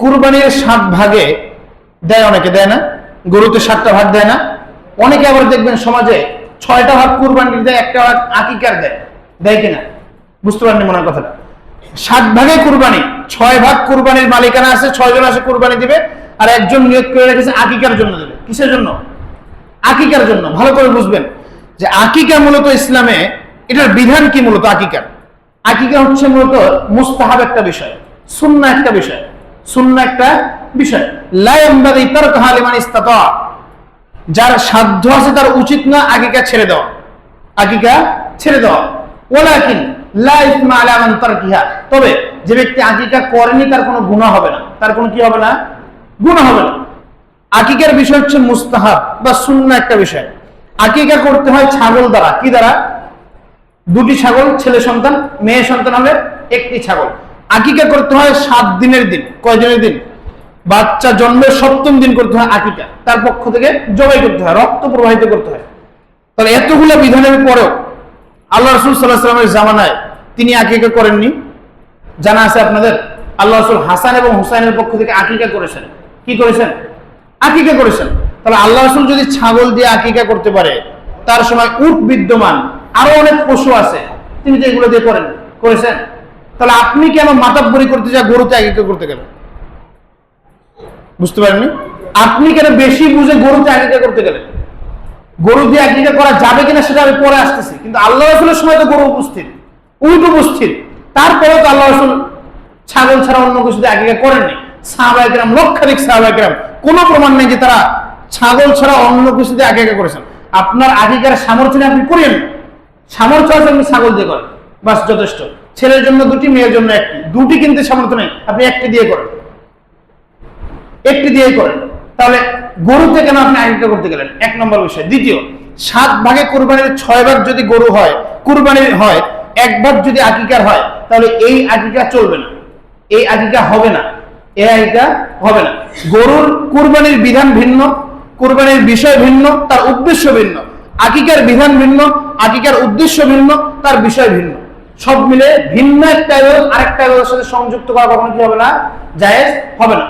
কুরবানির সাত ভাগে দেয় অনেকে, দেয় না? গরুতে সাতটা ভাগ দেয় না? অনেকে আবার দেখবেন সমাজে ছয়টা ভাগ কুরবানির দেয়, একটা ভাগ আকিকার দেয়। দেয় কিনা? বুঝতে পারেননি মনে কথাটা? সাত ভাগে কুরবানি, ছয় ভাগ কুরবানির মালিকানা আছে ছয় জন আছে কুরবানি দিবে, আর একজন নিয়োগ করে রেখেছে আকিকার জন্য দেবে। কিসের জন্য? আকিকার জন্য। ভালো করে বুঝবেন যে আকিকা মূলত ইসলামে এটার বিধান কি মূলত আকিকার? আকিকা হচ্ছে মূলত মুস্তাহাব একটা বিষয় সুন্না একটা বিষয়। সুন্না একটা বিষয়। লায়াম্বাদি তার কাহালিমান ইস্তাতা। যার সাধ্য আছে তার উচিত না আকিকা ছেড়ে দেওয়া। আকিকা ছেড়ে দেওয়া। ওলাকিন লা ইসমা আলা মান তারকিহা। তবে যে ব্যক্তি আকিকা করেনি তার কোনো গুনাহ হবে না। তার কোনো কি হবে না? গুনাহ হবে না। আকিকার বিষয় হচ্ছে মুস্তাহাব বা সুন্না একটা বিষয়। আকিকা করতে হয় ছাগল দ্বারা। কি দ্বারা? দুটি ছাগল, ছেলে সন্তান, মেয়ে সন্তান হলে একটি ছাগল। আকিকা করতে হয় সাত দিনের দিন। কয়জনের দিন? বাচ্চা জন্মের সপ্তম দিন করতে হয় আকিকা। তার পক্ষ থেকে জবাই করতে হয়, রক্ত প্রবাহিত করতে হয়। তাহলে এতগুলো বিধানের পরেও আল্লাহ রসুল সাল্লাহ সাল্লামের জামানায় তিনি আকিকা করেননি। জানা আছে আপনাদের, আল্লাহ রসুল হাসান এবং হুসাইনের পক্ষ থেকে আকিকা করেছেন। কি করেছেন? আকিকা করেছেন। তাহলে আল্লাহ রসুল যদি ছাগল দিয়ে আকিকা করতে পারে, তার সময় উট বিদ্যমান, আরও অনেক পশু আছে। তিনি তো এগুলো দিয়ে করেন, করেছেন? তাহলে আপনি কেন মাতাব্বরি করতে যা গরুতে আকিকা করতে গেলেন? বুঝতে পারেননি? আপনি কেন বেশি বুঝে গরুতে আকিকা করতে গেলেন? গরু দিয়ে আকিকা করা যাবে কিনা সেটা আমি পরে আসতেছি। কিন্তু আল্লাহ রসুলের সময় তো গরু উপস্থিত। উট উপস্থিত। তারপরেও তো আল্লাহ রসুল ছাগল ছাড়া অন্য কিছু দিয়ে আকিকা করেননি। সাহাবাহাম লক্ষাধিক সাহাবাহাম কোনো প্রমাণ নেই যে তারা ছাগল ছাড়া অন্য কিছু দিয়ে আকিকা করেছেন। আপনার আকিকার সামর্থ্য আপনি করেন সামর্থ্য আছে আপনি ছাগল দিয়ে করেন। বাস যথেষ্ট। ছেলের জন্য দুটি, মেয়ের জন্য একটি। দুটি কিনতে সামর্থ্য নেই। আপনি একটি দিয়ে করেন। একটি দিয়েই করেন। তাহলে গরুতে কেন আপনি আকিকা করতে গেলেন? এক নম্বর বিষয়। দ্বিতীয়, সাত ভাগে কোরবানির ছয় ভাগ যদি গরু হয় কুরবানির হয় এক ভাগ যদি আকিকার হয়, তাহলে এই আকিকা চলবে না। এই আকিকা হবে না। এই আকিকা হবে না। গরুর কুরবানির বিধান ভিন্ন, কুরবানির বিষয় ভিন্ন, তার উদ্দেশ্য ভিন্ন। আকিকার বিধান ভিন্ন, আকিকার উদ্দেশ্য ভিন্ন, তার বিষয় ভিন্ন। সব মিলে ভিন্ন একটা আরেকটা সাথে সংযুক্ত করা কখনো কি হবে না? জায়েজ হবে না।